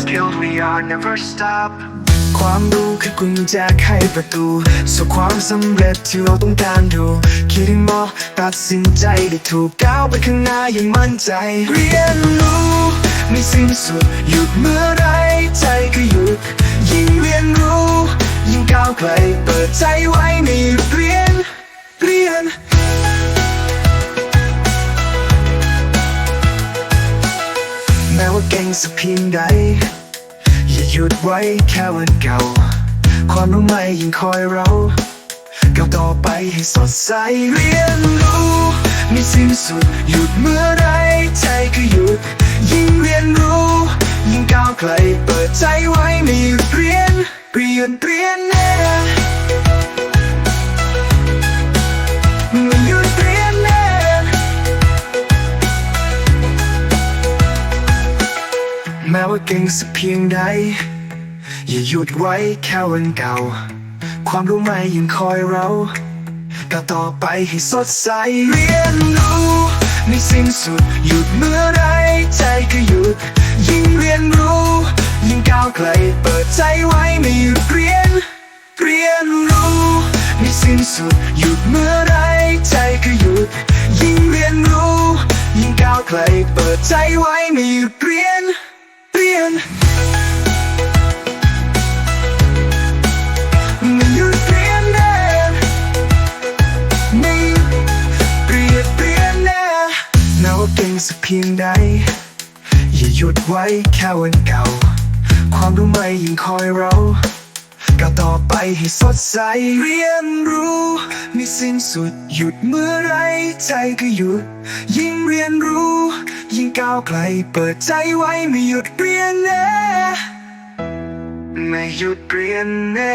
skilled we are never stop ความรู้คือกุญแจไขประตูสู่ความสำเร็จที่เราต้องการดู คิดให้มอตัดสินใจได้ถูกก้าวไปข้างหน้าอย่างมั่นใจ เรียนรู้ไม่สิ้นสุด หยุดเมื่อไรใจก็หยุด ยิ่งเรียนรู้ ยิ่งก้าวไกลเปิดใจไว้ไม่หยุดเรีย สักเพียงใด อย่าหยุดไว้แค่วันเก่า ความรู้ใหม่ยิ่งคอยเราก้าวต่อไปให้สดใสเรียนรู้ไม่สิ้นสุดหยุดเมื่อไรใจก็หยุด ยิ่งเรียนรู้ ยิ่งก้าวไกลเปิดใจไว้ไม่หยุดเรียนเรียนเรียนแน่ แม้ว่าเก่งสักเพียงใด อย่าหยุดไว้แค่วันเก่า ความรู้ใหม่ยังคอยเราก้าวต่อไปให้สดใสเรียนรู้ไม่สิ้นสุดหยุดเมื่อไรใจก็หยุด ยิ่งเรียนรู้ ยิ่งก้าวไกลเปิดใจไว้ไม่หยุดเรียน เรียนรู้ไม่สิ้นสุดหยุดเมื่อไรใจก็หยุด ยิ่งเรียนรู้ ยิ่งก้าวไกลเปิดใจไว้ไม่หยุดเรียน สักเพียงใด อย่าหยุดไว้แค่วันเก่า ความรู้ใหม่ยิ่งคอยเรา ก้าวต่อไปให้สดใสเรียนรู้ไม่สิ้นสุดหยุดเมื่อไรใจก็หยุด ยิ่งเรียนรู้ ยิ่งก้าวไกลเปิดใจไว้ไม่หยุดเรียนแน่ไม่หยุดเรียนแน่